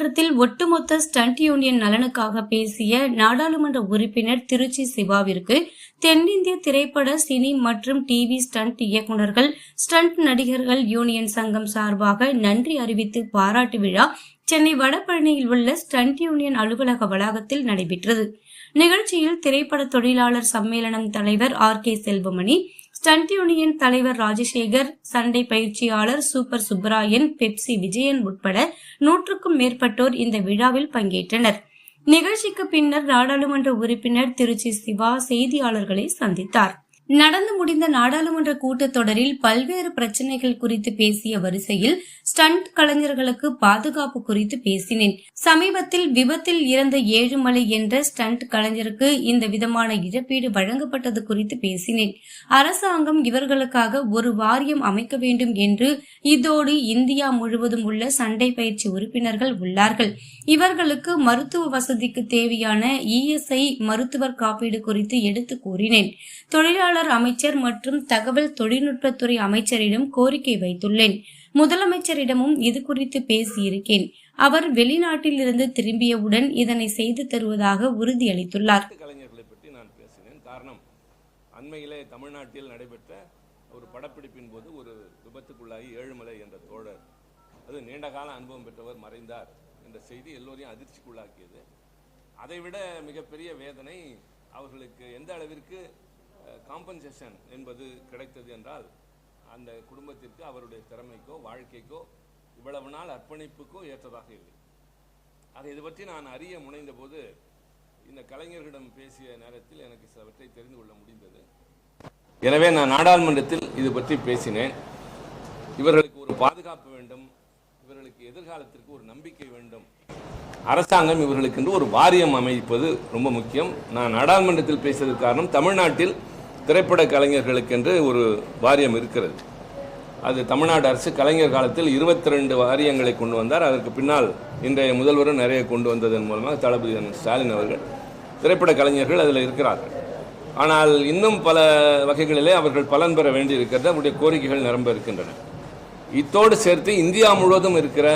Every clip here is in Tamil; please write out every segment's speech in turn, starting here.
நாடாளுமன்றத்தில் ஒட்டுமொத்த ஸ்டண்ட் யூனியன் நலனுக்காக பேசிய நாடாளுமன்ற உறுப்பினர் திருச்சி சிவாவிற்கு தென்னிந்திய திரைப்பட சினி மற்றும் டிவி ஸ்டண்ட் இயக்குநர்கள் ஸ்டண்ட் நடிகர்கள் யூனியன் சங்கம் சார்பாக நன்றி அறிவித்து பாராட்டு விழா சென்னை வடபழனியில் உள்ள ஸ்டண்ட் யூனியன் அலுவலக வளாகத்தில் நடைபெற்றது. நிகழ்ச்சியில் திரைப்பட தொழிலாளர் சம்மேளனம் தலைவர் R K Selvamani stunt union தலைவர் ராஜசேகர் சண்டை பயிற்சியாளர் சூப்பர் சுப்பராயன் பெப்சி விஜயன் உட்பட நூற்றுக்கும் மேற்பட்டோர் இந்த விழாவில் பங்கேற்றனர். நிகழ்ச்சிக்கு பின்னர் நாடாளுமன்ற உறுப்பினர் திருச்சி சிவா செய்தியாளர்களை சந்தித்தார். நடந்து முடிந்த நாடாளுமன்ற கூட்டத்தொடரில் பல்வேறு பிரச்சனைகள் குறித்து பேசிய வரிசையில் ஸ்டண்ட் கலைஞர்களுக்கு பாதுகாப்பு குறித்து பேசினேன். சமீபத்தில் விபத்தில் இறந்த ஏழுமலை என்ற ஸ்டண்ட் கலைஞருக்கு இந்த விதமான இழப்பீடு வழங்கப்பட்டது குறித்து பேசினேன். அரசாங்கம் இவர்களுக்காக ஒரு வாரியம் அமைக்க வேண்டும் என்று இதோடு இந்தியா முழுவதும் உள்ள சண்டை பயிற்சி உறுப்பினர்கள் உள்ளார்கள். இவர்களுக்கு மருத்துவ வசதிக்கு தேவையான இஎஸ்ஐ மருத்துவர் காப்பீடு குறித்து எடுத்து கூறினேன். தொழிலாளர் அமைச்சர் மற்றும் தகவல் தொழில்நுட்பத்துறை அமைச்சரிடம் கோரிக்கை வைத்துள்ளேன். முதலமைச்சரிடமும் இது குறித்து பேசியிருக்கேன். அவர் வெளிநாட்டில் இருந்து திரும்பியவுடன் இதனை செய்து தருவதாக உறுதியளித்துள்ளார். கலைஞர்களை பற்றி நான் பேசினேன். காரணம் அண்மையிலே தமிழ்நாட்டில் நடைபெற்ற ஒரு படப்பிடிப்பின் போது ஒரு விபத்துக்குள்ளாகி ஏழுமலை என்ற தோழர் அது நீண்டகால அனுபவம் பெற்றவர் மறைந்தார். என்ற செய்தி எல்லோரையும் அதிர்ச்சிக்குள்ளாக்கியது. அதைவிட மிகப்பெரிய வேதனை அவர்களுக்கு எந்த அளவிற்கு காம்பன்சேஷன் என்பது கிடைத்தது என்றால் அந்த குடும்பத்திற்கு அவருடைய திறமைக்கோ வாழ்க்கைக்கோ இவ்வளவு நாள் அர்ப்பணிப்புக்கோ ஏற்றதாக இல்லை. அதை இது பற்றி நான் அறிய முனைந்தபோது இந்த கலைஞர்களிடம் பேசிய நேரத்தில் எனக்கு சிலவற்றை தெரிந்து கொள்ள முடிந்தது. எனவே நான் நாடாளுமன்றத்தில் இது பற்றி பேசினேன். இவர்களுக்கு ஒரு பாதுகாப்பு வேண்டும். இவர்களுக்கு எதிர்காலத்திற்கு ஒரு நம்பிக்கை வேண்டும். அரசாங்கம் இவர்களுக்கு என்று ஒரு வாரியம் அமைப்பது ரொம்ப முக்கியம். நான் நாடாளுமன்றத்தில் பேசியதற்கு காரணம் தமிழ்நாட்டில் திரைப்பட கலைஞர்களுக்கென்று ஒரு வாரியம் இருக்கிறது. அது தமிழ்நாடு அரசு கலைஞர் காலத்தில் இருபத்தி ரெண்டு வாரியங்களை கொண்டு வந்தார். அதற்கு பின்னால் இன்றைய முதல்வரும் நிறைய கொண்டு வந்ததன் மூலமாக தளபதி ஸ்டாலின் அவர்கள் திரைப்பட கலைஞர்கள் அதில் இருக்கிறார்கள். ஆனால் இன்னும் பல வகைகளிலே அவர்கள் பலன் பெற வேண்டியிருக்கிறது? அவருடைய கோரிக்கைகள் நிரம்ப இருக்கின்றன. இத்தோடு சேர்த்து இந்தியா முழுவதும் இருக்கிற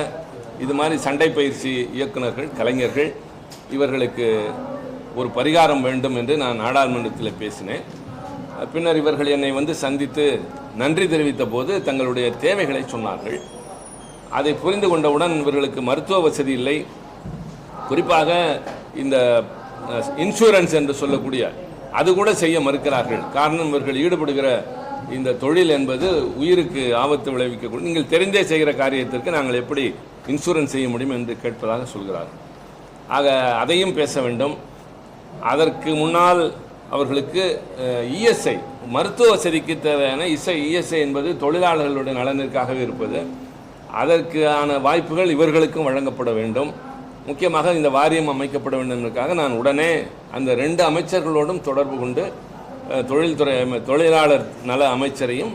இது மாதிரி சண்டை பயிற்சி இயக்குநர்கள் கலைஞர்கள் இவர்களுக்கு ஒரு பரிகாரம் வேண்டும் என்று நான் நாடாளுமன்றத்தில் பேசினேன். பின்னர் இவர்கள் என்னை வந்து சந்தித்து நன்றி தெரிவித்த போது தங்களுடைய தேவைகளை சொன்னார்கள். அதை புரிந்து கொண்டவுடன் இவர்களுக்கு மருத்துவ வசதி இல்லை. குறிப்பாக இந்த இன்சூரன்ஸ் என்று சொல்லக்கூடிய அது கூட செய்ய மறுக்கிறார்கள். காரணம் இவர்கள் ஈடுபடுகிற இந்த தொழில் என்பது உயிருக்கு ஆபத்து விளைவிக்கக்கூடிய நீங்கள் தெரிந்தே செய்கிற காரியத்திற்கு நாங்கள் எப்படி இன்சூரன்ஸ் செய்ய முடியும் என்று கேட்பதாக சொல்கிறார்கள் ஆக அதையும் பேச வேண்டும். அதற்கு முன்னால் அவர்களுக்கு இஎஸ்ஐ மருத்துவ வசதிக்கு தேவையான இசை இஎஸ்ஐ என்பது தொழிலாளர்களுடைய நலனிற்காகவே இருப்பது. அதற்கான வாய்ப்புகள் இவர்களுக்கும் வழங்கப்பட வேண்டும். முக்கியமாக இந்த வாரியம் அமைக்கப்பட வேண்டும் என்பதற்காக நான் உடனே அந்த ரெண்டு அமைச்சர்களோடும் தொடர்பு கொண்டு தொழில்துறை தொழிலாளர் நல அமைச்சரையும்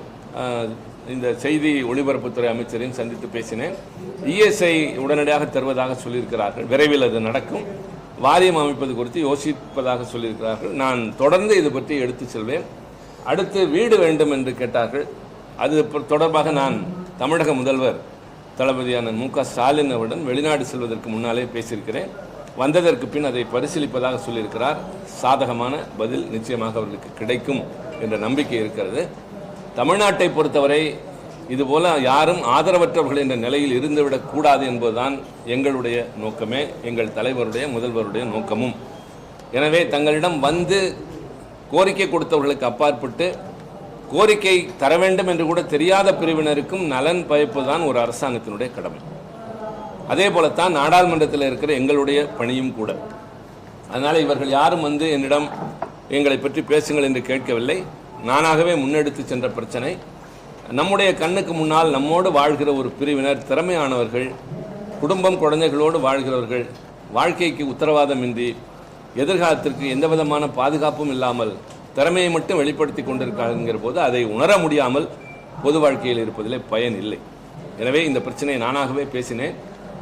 இந்த செய்தி ஒளிபரப்புத்துறை அமைச்சரையும் சந்தித்து பேசினேன். இஎஸ்ஐ உடனடியாக தருவதாக சொல்லியிருக்கிறார்கள். விரைவில் அது நடக்கும். வாரியம் அமைப்பது குறித்து யோசிப்பதாக சொல்லியிருக்கிறார்கள். நான் தொடர்ந்து இது பற்றி எடுத்து செல்வேன். அடுத்து வீடு வேண்டும் என்று கேட்டார்கள். அது தொடர்பாக நான் தமிழக முதல்வர் தளபதியான மு க ஸ்டாலின் அவருடன் வெளிநாடு செல்வதற்கு முன்னாலே பேசியிருக்கிறேன். வந்ததற்கு பின் அதை பரிசீலிப்பதாக சொல்லியிருக்கிறார். சாதகமான பதில் நிச்சயமாக அவர்களுக்கு கிடைக்கும் என்ற நம்பிக்கை இருக்கிறது. தமிழ்நாட்டை பொறுத்தவரை இதுபோல யாரும் ஆதரவற்றவர்கள் என்ற நிலையில் இருந்துவிடக் கூடாது என்பதுதான் எங்களுடைய நோக்கமே எங்கள் தலைவருடைய முதல்வருடைய நோக்கமும். எனவே தங்களிடம் வந்து கோரிக்கை கொடுத்தவர்களுக்கு அப்பாற்பட்டு கோரிக்கை தர வேண்டும் என்று கூட தெரியாத பிரிவினருக்கும் நலன் பயப்பதுதான் ஒரு அரசாங்கத்தினுடைய கடமை. அதே போலத்தான் நாடாளுமன்றத்தில் இருக்கிற எங்களுடைய பணியும் கூட. அதனால் இவர்கள் யாரும் வந்து என்னிடம் எங்களை பற்றி பேசுங்கள் என்று கேட்கவில்லை. நானாகவே முன்னெடுத்து சென்ற பிரச்சனை. நம்முடைய கண்ணுக்கு முன்னால் நம்மோடு வாழ்கிற ஒரு பிரிவினர் திறமையானவர்கள் குடும்பம் குழந்தைகளோடு வாழ்கிறவர்கள் வாழ்க்கைக்கு உத்தரவாதமின்றி எதிர்காலத்திற்கு எந்த விதமான பாதுகாப்பும் இல்லாமல் திறமையை மட்டும் வெளிப்படுத்தி கொண்டிருக்காங்கிற போது அதை உணர முடியாமல் பொது வாழ்க்கையில் இருப்பதிலே பயன் இல்லை. எனவே இந்த பிரச்சனையை நானாகவே பேசினேன்.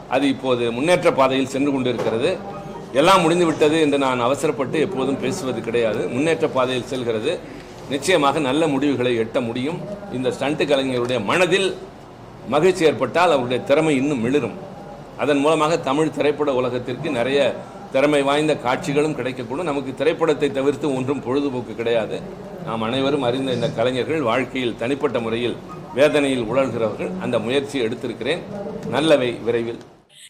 அது இப்போது முன்னேற்ற பாதையில் சென்று கொண்டிருக்கிறது. எல்லாம் முடிந்து விட்டது என்று நான் அவசரப்பட்டு எப்போதும் பேசுவது கிடையாது. முன்னேற்ற பாதையில் செல்கிறது. நிச்சயமாக நல்ல முடிவுகளை எட்ட முடியும். இந்த ஸ்டண்ட் கலைஞருடைய மனதில் மகிழ்ச்சி ஏற்பட்டால் அவருடைய திறமை இன்னும் மிளிரும் அதன் மூலமாக தமிழ் திரைப்பட உலகத்திற்கு நிறைய திறமை வாய்ந்த காட்சிகளும் கிடைக்கக்கூடும். நமக்கு திரைப்படத்தை தவிர்த்து ஒன்றும் பொழுதுபோக்கு கிடையாது. நாம் அனைவரும் அறிந்த இந்த கலைஞர்கள் வாழ்க்கையில் தனிப்பட்ட முறையில் வேதனையில் உழல்கிறவர்கள். அந்த முயற்சியை எடுத்திருக்கிறேன். நல்லவை விரைவில்.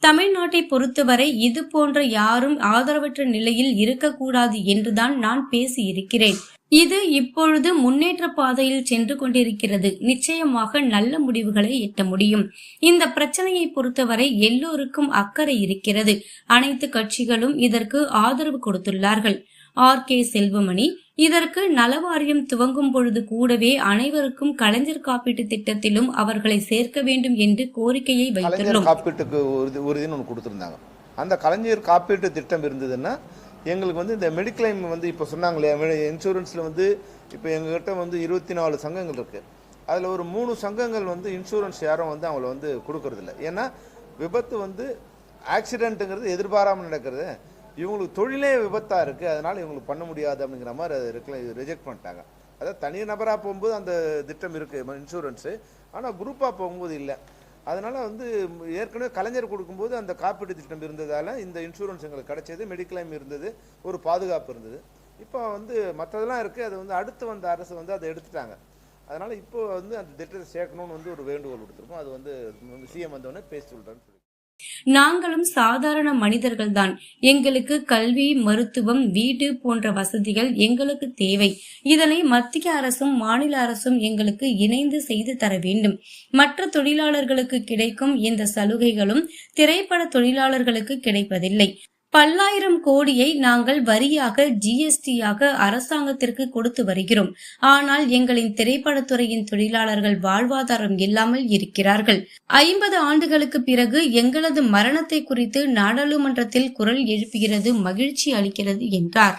தமிழ்நாட்டை பொறுத்தவரை இது போன்ற யாரும் ஆதரவற்ற நிலையில் இருக்கக்கூடாது என்றுதான் நான் பேசியிருக்கிறேன். இது இப்பொழுது முன்னேற்ற பாதையில் சென்று கொண்டிருக்கிறது. நிச்சயமாக நல்ல முடிவுகளை எட்ட முடியும். இந்த பிரச்சனையை பொறுத்தவரை எல்லோருக்கும் அக்கறை இருக்கிறது. அனைத்து கட்சிகளும் இதற்கு ஆதரவு கொடுத்துள்ளார்கள். ஆர். கே. செல்வமணி. இதற்கு நலவாரியம் துவங்கும் பொழுது கூடவே அனைவருக்கும் கலைஞர் காப்பீட்டு திட்டத்திலும் அவர்களை சேர்க்க வேண்டும் என்று கோரிக்கையை வைத்துள்ளோம். காப்பீட்டுக்கு உறுதி உறுதின்னு ஒன்று கொடுத்துருந்தாங்க. அந்த கலைஞர் காப்பீட்டு திட்டம் இருந்ததுன்னா எங்களுக்கு வந்து இந்த மெடிக்ளைம் வந்து இப்போ சொன்னாங்களே இன்சூரன்ஸில் வந்து இப்போ எங்ககிட்ட வந்து இருபத்தி நாலு சங்கங்கள் இருக்குது அதில் ஒரு மூணு சங்கங்கள் வந்து இன்சூரன்ஸ் யாரும் வந்து அவங்கள வந்து கொடுக்கறதில்ல. ஏன்னா விபத்து வந்து ஆக்சிடென்ட்டுங்கிறது எதிர்பாராமல் நடக்கிறது. இவங்களுக்கு தொழிலே விபத்தாக இருக்குது அதனால் இவங்களுக்கு பண்ண முடியாது அப்படிங்கிற மாதிரி அதை ரிஜெக்ட் பண்ணிட்டாங்க. அதாவது தனி நபராக போகும்போது அந்த திட்டம் இருக்குது இன்சூரன்ஸு ஆனால் குரூப்பாக போகும்போது இல்லை. அதனால் வந்து ஏற்கனவே கலைஞர் கொடுக்கும்போது அந்த காப்பீட்டு திட்டம் இருந்ததால் இந்த இன்சூரன்ஸ் எங்களுக்கு கிடைச்சது மெடிக்ளைம் இருந்தது ஒரு பாதுகாப்பு இருந்தது. இப்போ வந்து மற்றதெல்லாம் இருக்குது அது வந்து அடுத்து வந்த அரசு வந்து அதை எடுத்துட்டாங்க. அதனால் இப்போ வந்து அந்த திட்டத்தை சேர்க்கணும்னு வந்து ஒரு வேண்டுகோள் கொடுத்துருக்கோம் அது வந்து சிஎம் வந்தோடனே பேசி சொல்கிறேன்னு நாங்களும் சாதாரண மனிதர்கள்தான். எங்களுக்கு கல்வி மருத்துவம் வீடு போன்ற வசதிகள் எங்களுக்கு தேவை. இதனை மத்திய அரசும் மாநில அரசும் எங்களுக்கு இணைந்து செய்து தர வேண்டும். மற்ற தொழிலாளர்களுக்கு கிடைக்கும் இந்த சலுகைகளும் திரைப்பட தொழிலாளர்களுக்கு கிடைப்பதில்லை. பல்லாயிரம் கோடியை நாங்கள் வரியாக ஜிஎஸ்டியாக அரசாங்கத்திற்கு கொடுத்து வருகிறோம். ஆனால் எங்களின் திரைப்படத்துறையின் தொழிலாளர்கள் வாழ்வாதாரம் இல்லாமல் இருக்கிறார்கள். ஐம்பது ஆண்டுகளுக்கு பிறகு எங்களது மரணத்தை குறித்து நாடாளுமன்றத்தில் குரல் எழுப்புகிறது மகிழ்ச்சி அளிக்கிறது என்றார்.